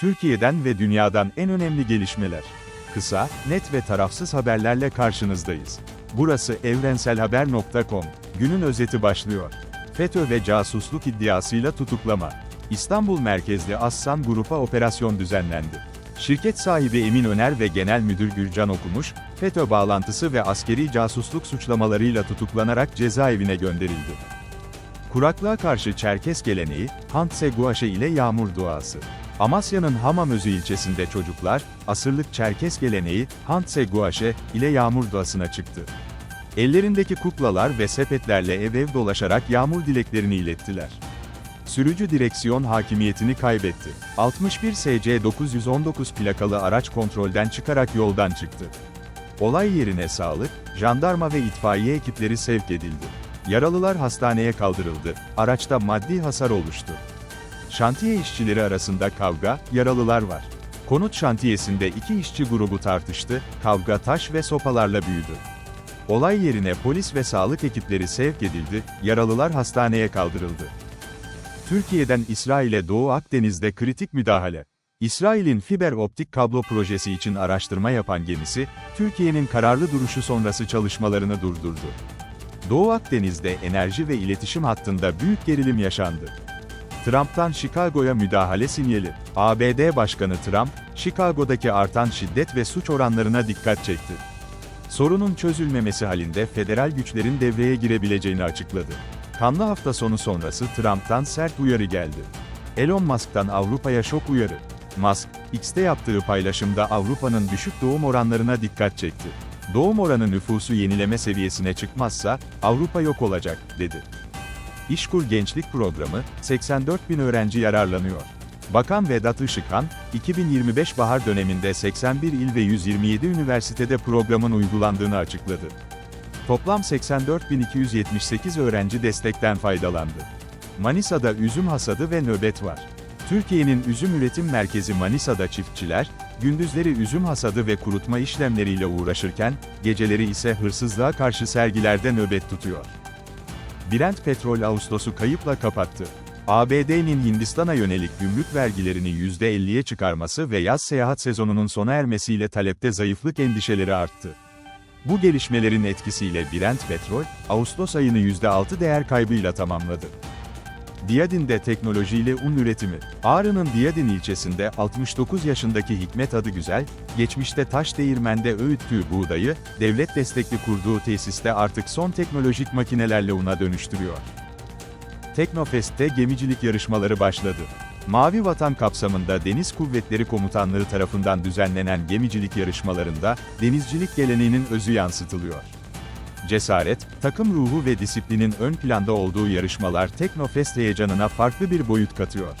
Türkiye'den ve dünyadan en önemli gelişmeler. Kısa, net ve tarafsız haberlerle karşınızdayız. Burası evrenselhaber.com. Günün özeti başlıyor. FETÖ ve casusluk iddiasıyla tutuklama. İstanbul merkezli Assan Grup'a operasyon düzenlendi. Şirket sahibi Emin Öner ve Genel Müdür Gürcan Okumuş, FETÖ bağlantısı ve askeri casusluk suçlamalarıyla tutuklanarak cezaevine gönderildi. Kuraklığa karşı Çerkes geleneği, Hantse Guaşe ile yağmur duası. Amasya'nın Hamamözü ilçesinde çocuklar, asırlık Çerkes geleneği, Hantse Guaşe ile yağmur duasına çıktı. Ellerindeki kuklalar ve sepetlerle ev ev dolaşarak yağmur dileklerini ilettiler. Sürücü direksiyon hakimiyetini kaybetti. 61 SC 919 plakalı araç kontrolden çıkarak yoldan çıktı. Olay yerine sağlık, jandarma ve itfaiye ekipleri sevk edildi. Yaralılar hastaneye kaldırıldı. Araçta maddi hasar oluştu. Şantiye işçileri arasında kavga, yaralılar var. Konut şantiyesinde iki işçi grubu tartıştı, kavga taş ve sopalarla büyüdü. Olay yerine polis ve sağlık ekipleri sevk edildi, yaralılar hastaneye kaldırıldı. Türkiye'den İsrail'e Doğu Akdeniz'de kritik müdahale. İsrail'in fiber optik kablo projesi için araştırma yapan gemisi, Türkiye'nin kararlı duruşu sonrası çalışmalarını durdurdu. Doğu Akdeniz'de enerji ve iletişim hattında büyük gerilim yaşandı. Trump'tan Chicago'ya müdahale sinyali. ABD Başkanı Trump, Chicago'daki artan şiddet ve suç oranlarına dikkat çekti. Sorunun çözülmemesi halinde federal güçlerin devreye girebileceğini açıkladı. Kanlı hafta sonu sonrası Trump'tan sert uyarı geldi. Elon Musk'tan Avrupa'ya şok uyarı. Musk, X'te yaptığı paylaşımda Avrupa'nın düşük doğum oranlarına dikkat çekti. Doğum oranı nüfusu yenileme seviyesine çıkmazsa, Avrupa yok olacak, dedi. İşkur Gençlik Programı, 84 bin öğrenci yararlanıyor. Bakan Vedat Işıkhan, 2025 bahar döneminde 81 il ve 127 üniversitede programın uygulandığını açıkladı. Toplam 84.278 öğrenci destekten faydalandı. Manisa'da üzüm hasadı ve nöbet var. Türkiye'nin üzüm üretim merkezi Manisa'da çiftçiler, gündüzleri üzüm hasadı ve kurutma işlemleriyle uğraşırken, geceleri ise hırsızlığa karşı sergilerde nöbet tutuyor. Brent Petrol Ağustos'u kayıpla kapattı. ABD'nin Hindistan'a yönelik gümrük vergilerini %50'ye çıkarması ve yaz seyahat sezonunun sona ermesiyle talepte zayıflık endişeleri arttı. Bu gelişmelerin etkisiyle Brent Petrol, Ağustos ayını %6 değer kaybıyla tamamladı. Diyadin'de teknolojiyle un üretimi. Ağrı'nın Diyadin ilçesinde 69 yaşındaki Hikmet adı güzel, geçmişte taş değirmende öğüttüğü buğdayı, devlet destekli kurduğu tesiste artık son teknolojik makinelerle una dönüştürüyor. Teknofest'te gemicilik yarışmaları başladı. Mavi Vatan kapsamında Deniz Kuvvetleri Komutanlığı tarafından düzenlenen gemicilik yarışmalarında, denizcilik geleneğinin özü yansıtılıyor. Cesaret, takım ruhu ve disiplinin ön planda olduğu yarışmalar Teknofest heyecanına farklı bir boyut katıyor.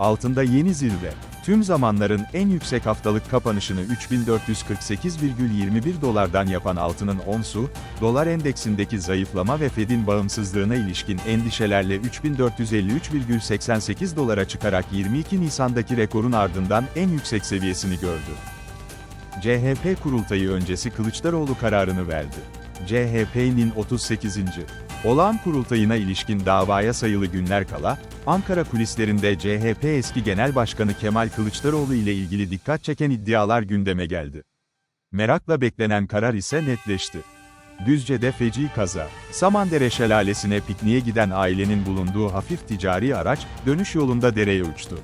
Altında yeni zirve. Tüm zamanların en yüksek haftalık kapanışını 3448,21 dolardan yapan altının onsu, dolar endeksindeki zayıflama ve Fed'in bağımsızlığına ilişkin endişelerle 3453,88 dolara çıkarak 22 Nisan'daki rekorun ardından en yüksek seviyesini gördü. CHP kurultayı öncesi Kılıçdaroğlu kararını verdi. CHP'nin 38. Olağan kurultayına ilişkin davaya sayılı günler kala, Ankara kulislerinde CHP eski Genel Başkanı Kemal Kılıçdaroğlu ile ilgili dikkat çeken iddialar gündeme geldi. Merakla beklenen karar ise netleşti. Düzce'de feci kaza. Samandere şelalesine pikniğe giden ailenin bulunduğu hafif ticari araç, dönüş yolunda dereye uçtu.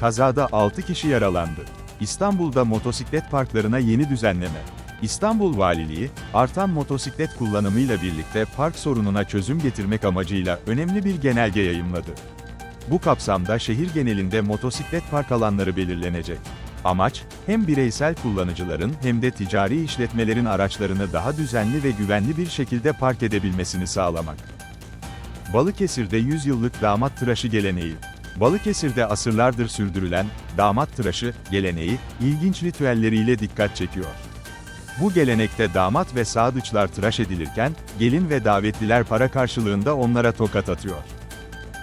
Kazada 6 kişi yaralandı. İstanbul'da motosiklet parklarına yeni düzenleme. İstanbul Valiliği, artan motosiklet kullanımıyla birlikte park sorununa çözüm getirmek amacıyla önemli bir genelge yayımladı. Bu kapsamda şehir genelinde motosiklet park alanları belirlenecek. Amaç, hem bireysel kullanıcıların hem de ticari işletmelerin araçlarını daha düzenli ve güvenli bir şekilde park edebilmesini sağlamak. Balıkesir'de 100 yıllık damat tıraşı geleneği. Balıkesir'de asırlardır sürdürülen damat tıraşı geleneği ilginç ritüelleriyle dikkat çekiyor. Bu gelenekte damat ve sadıçlar tıraş edilirken, gelin ve davetliler para karşılığında onlara tokat atıyor.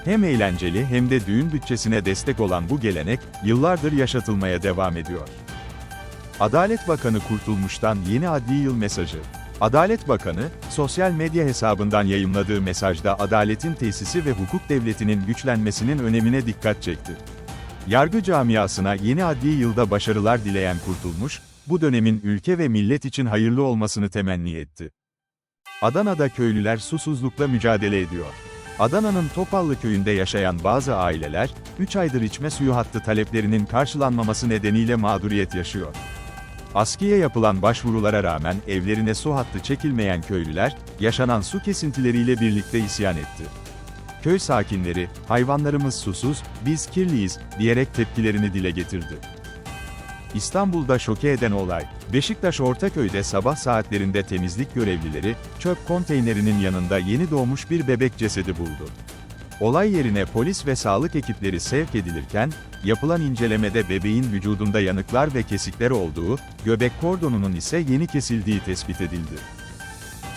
Hem eğlenceli hem de düğün bütçesine destek olan bu gelenek, yıllardır yaşatılmaya devam ediyor. Adalet Bakanı Kurtulmuş'tan yeni adli yıl mesajı. Adalet Bakanı, sosyal medya hesabından yayımladığı mesajda adaletin tesisi ve hukuk devletinin güçlenmesinin önemine dikkat çekti. Yargı camiasına yeni adli yılda başarılar dileyen Kurtulmuş, bu dönemin ülke ve millet için hayırlı olmasını temenni etti. Adana'da köylüler susuzlukla mücadele ediyor. Adana'nın Topallı köyünde yaşayan bazı aileler, 3 aydır içme suyu hattı taleplerinin karşılanmaması nedeniyle mağduriyet yaşıyor. Askiye yapılan başvurulara rağmen evlerine su hattı çekilmeyen köylüler, yaşanan su kesintileriyle birlikte isyan etti. Köy sakinleri, hayvanlarımız susuz, biz kirliyiz, diyerek tepkilerini dile getirdi. İstanbul'da şoke eden olay, Beşiktaş Ortaköy'de sabah saatlerinde temizlik görevlileri, çöp konteynerinin yanında yeni doğmuş bir bebek cesedi buldu. Olay yerine polis ve sağlık ekipleri sevk edilirken, yapılan incelemede bebeğin vücudunda yanıklar ve kesikler olduğu, göbek kordonunun ise yeni kesildiği tespit edildi.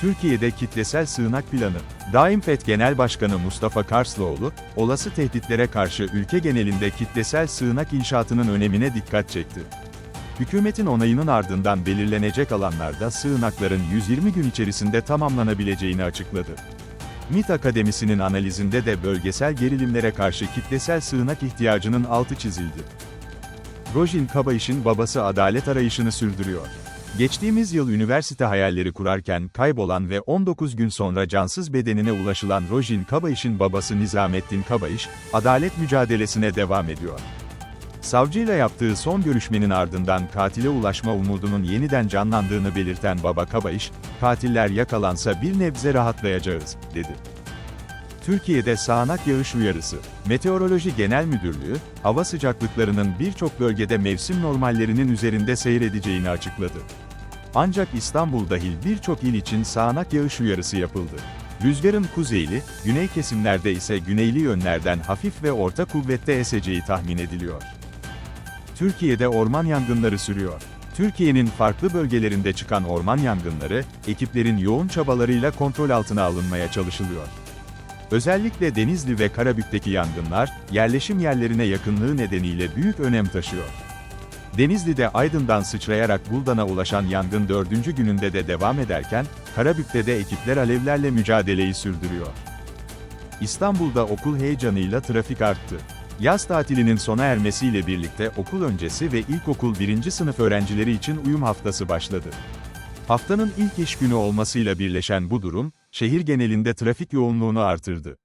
Türkiye'de kitlesel sığınak planı. Daim FET Genel Başkanı Mustafa Karslıoğlu, olası tehditlere karşı ülke genelinde kitlesel sığınak inşaatının önemine dikkat çekti. Hükümetin onayının ardından belirlenecek alanlarda sığınakların 120 gün içerisinde tamamlanabileceğini açıkladı. MİT Akademisi'nin analizinde de bölgesel gerilimlere karşı kitlesel sığınak ihtiyacının altı çizildi. Rojin Kabayiş'in babası adalet arayışını sürdürüyor. Geçtiğimiz yıl üniversite hayalleri kurarken kaybolan ve 19 gün sonra cansız bedenine ulaşılan Rojin Kabayiş'in babası Nizamettin Kabayış, adalet mücadelesine devam ediyor. Savcıyla yaptığı son görüşmenin ardından katile ulaşma umudunun yeniden canlandığını belirten baba Kabayış, katiller yakalansa bir nebze rahatlayacağız, dedi. Türkiye'de sağanak yağış uyarısı. Meteoroloji Genel Müdürlüğü, hava sıcaklıklarının birçok bölgede mevsim normallerinin üzerinde seyredeceğini açıkladı. Ancak İstanbul dahil birçok il için sağanak yağış uyarısı yapıldı. Rüzgarın kuzeyli, güney kesimlerde ise güneyli yönlerden hafif ve orta kuvvette eseceği tahmin ediliyor. Türkiye'de orman yangınları sürüyor. Türkiye'nin farklı bölgelerinde çıkan orman yangınları, ekiplerin yoğun çabalarıyla kontrol altına alınmaya çalışılıyor. Özellikle Denizli ve Karabük'teki yangınlar, yerleşim yerlerine yakınlığı nedeniyle büyük önem taşıyor. Denizli'de Aydın'dan sıçrayarak Buldan'a ulaşan yangın dördüncü gününde de devam ederken, Karabük'te de ekipler alevlerle mücadeleyi sürdürüyor. İstanbul'da okul heyecanıyla trafik arttı. Yaz tatilinin sona ermesiyle birlikte okul öncesi ve ilkokul birinci sınıf öğrencileri için uyum haftası başladı. Haftanın ilk iş günü olmasıyla birleşen bu durum, şehir genelinde trafik yoğunluğunu artırdı.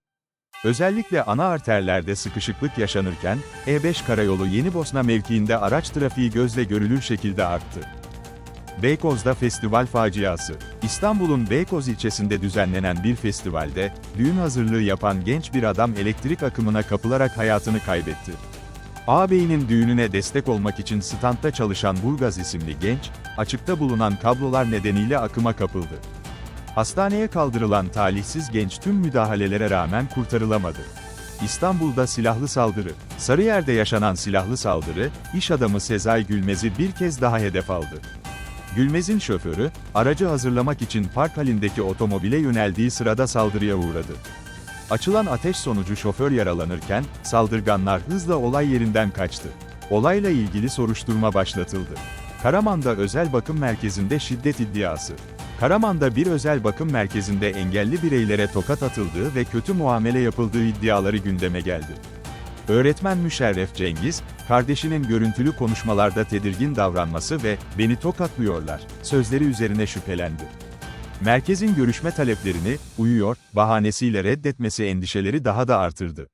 Özellikle ana arterlerde sıkışıklık yaşanırken, E5 karayolu Yeni Bosna mevkiinde araç trafiği gözle görülür şekilde arttı. Beykoz'da festival faciası. İstanbul'un Beykoz ilçesinde düzenlenen bir festivalde, düğün hazırlığı yapan genç bir adam elektrik akımına kapılarak hayatını kaybetti. Ağabeyinin düğününe destek olmak için standta çalışan Burgaz isimli genç, açıkta bulunan kablolar nedeniyle akıma kapıldı. Hastaneye kaldırılan talihsiz genç tüm müdahalelere rağmen kurtarılamadı. İstanbul'da silahlı saldırı. Sarıyer'de yaşanan silahlı saldırı, iş adamı Sezai Gülmez'i bir kez daha hedef aldı. Gülmez'in şoförü, aracı hazırlamak için park halindeki otomobile yöneldiği sırada saldırıya uğradı. Açılan ateş sonucu şoför yaralanırken, saldırganlar hızla olay yerinden kaçtı. Olayla ilgili soruşturma başlatıldı. Karaman'da özel bakım merkezinde şiddet iddiası. Karaman'da bir özel bakım merkezinde engelli bireylere tokat atıldığı ve kötü muamele yapıldığı iddiaları gündeme geldi. Öğretmen Müşerref Cengiz, kardeşinin görüntülü konuşmalarda tedirgin davranması ve "beni tokatlıyorlar" sözleri üzerine şüphelendi. Merkezin görüşme taleplerini uyuyor bahanesiyle reddetmesi endişeleri daha da artırdı.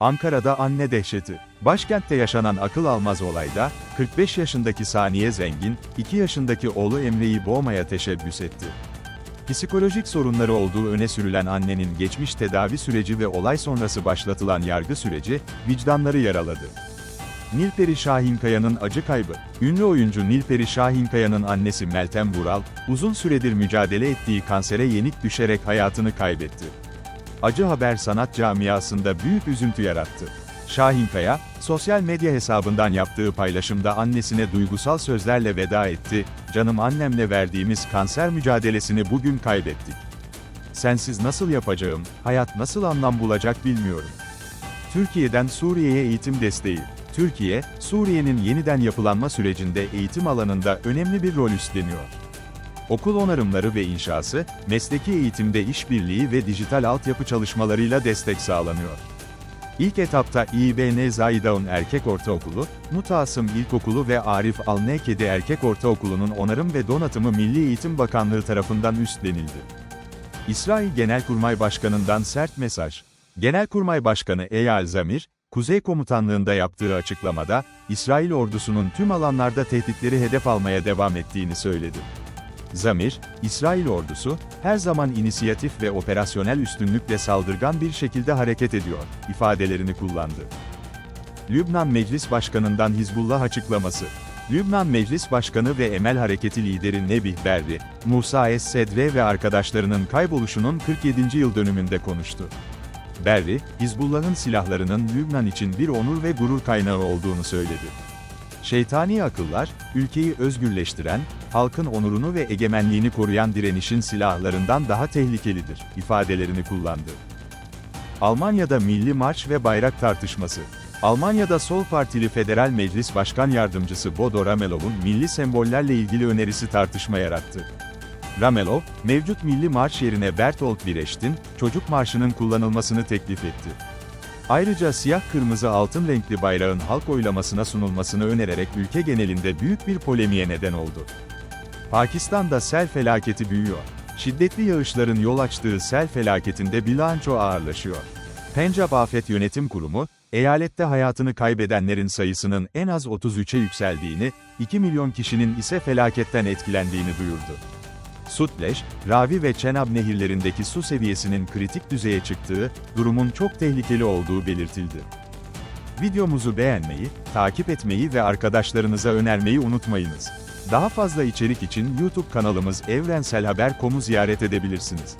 Ankara'da anne dehşeti. Başkentte yaşanan akıl almaz olayda, 45 yaşındaki Saniye Zengin, 2 yaşındaki oğlu Emre'yi boğmaya teşebbüs etti. Psikolojik sorunları olduğu öne sürülen annenin geçmiş tedavi süreci ve olay sonrası başlatılan yargı süreci, vicdanları yaraladı. Nilperi Şahinkaya'nın acı kaybı. Ünlü oyuncu Nilperi Şahinkaya'nın annesi Meltem Vural, uzun süredir mücadele ettiği kansere yenik düşerek hayatını kaybetti. Acı haber sanat camiasında büyük üzüntü yarattı. Şahinkaya, sosyal medya hesabından yaptığı paylaşımda annesine duygusal sözlerle veda etti, canım annemle verdiğimiz kanser mücadelesini bugün kaybettik. Sensiz nasıl yapacağım, hayat nasıl anlam bulacak bilmiyorum. Türkiye'den Suriye'ye eğitim desteği. Türkiye, Suriye'nin yeniden yapılanma sürecinde eğitim alanında önemli bir rol üstleniyor. Okul onarımları ve inşası, mesleki eğitimde işbirliği ve dijital altyapı çalışmalarıyla destek sağlanıyor. İlk etapta İBN Zaydaun Erkek Ortaokulu, Mutasım İlkokulu ve Arif Alnekedi Erkek Ortaokulu'nun onarım ve donatımı Milli Eğitim Bakanlığı tarafından üstlenildi. İsrail Genelkurmay Başkanı'ndan sert mesaj. Genelkurmay Başkanı Eyal Zamir, Kuzey Komutanlığı'nda yaptığı açıklamada, İsrail ordusunun tüm alanlarda tehditleri hedef almaya devam ettiğini söyledi. Zamir, İsrail ordusu, her zaman inisiyatif ve operasyonel üstünlükle saldırgan bir şekilde hareket ediyor, ifadelerini kullandı. Lübnan Meclis Başkanı'ndan Hizbullah açıklaması. Lübnan Meclis Başkanı ve Emel Hareketi lideri Nebih Berri, Musa Es-Sedre ve arkadaşlarının kayboluşunun 47. yıl dönümünde konuştu. Berri, Hizbullah'ın silahlarının Lübnan için bir onur ve gurur kaynağı olduğunu söyledi. Şeytani akıllar, ülkeyi özgürleştiren, halkın onurunu ve egemenliğini koruyan direnişin silahlarından daha tehlikelidir, ifadelerini kullandı. Almanya'da Milli Marş ve Bayrak tartışması. Almanya'da Sol Partili Federal Meclis Başkan Yardımcısı Bodo Ramelov'un milli sembollerle ilgili önerisi tartışma yarattı. Ramelov, mevcut milli marş yerine Bertolt Brecht'in Çocuk Marşı'nın kullanılmasını teklif etti. Ayrıca siyah kırmızı altın renkli bayrağın halk oylamasına sunulmasını önererek ülke genelinde büyük bir polemiğe neden oldu. Pakistan'da sel felaketi büyüyor. Şiddetli yağışların yol açtığı sel felaketinde bilanço ağırlaşıyor. Pencap Afet Yönetim Kurumu, eyalette hayatını kaybedenlerin sayısının en az 33'e yükseldiğini, 2 milyon kişinin ise felaketten etkilendiğini duyurdu. Sutleş, Ravi ve Çenab nehirlerindeki su seviyesinin kritik düzeye çıktığı, durumun çok tehlikeli olduğu belirtildi. Videomuzu beğenmeyi, takip etmeyi ve arkadaşlarınıza önermeyi unutmayınız. Daha fazla içerik için YouTube kanalımız Evrensel Haber.com'u ziyaret edebilirsiniz.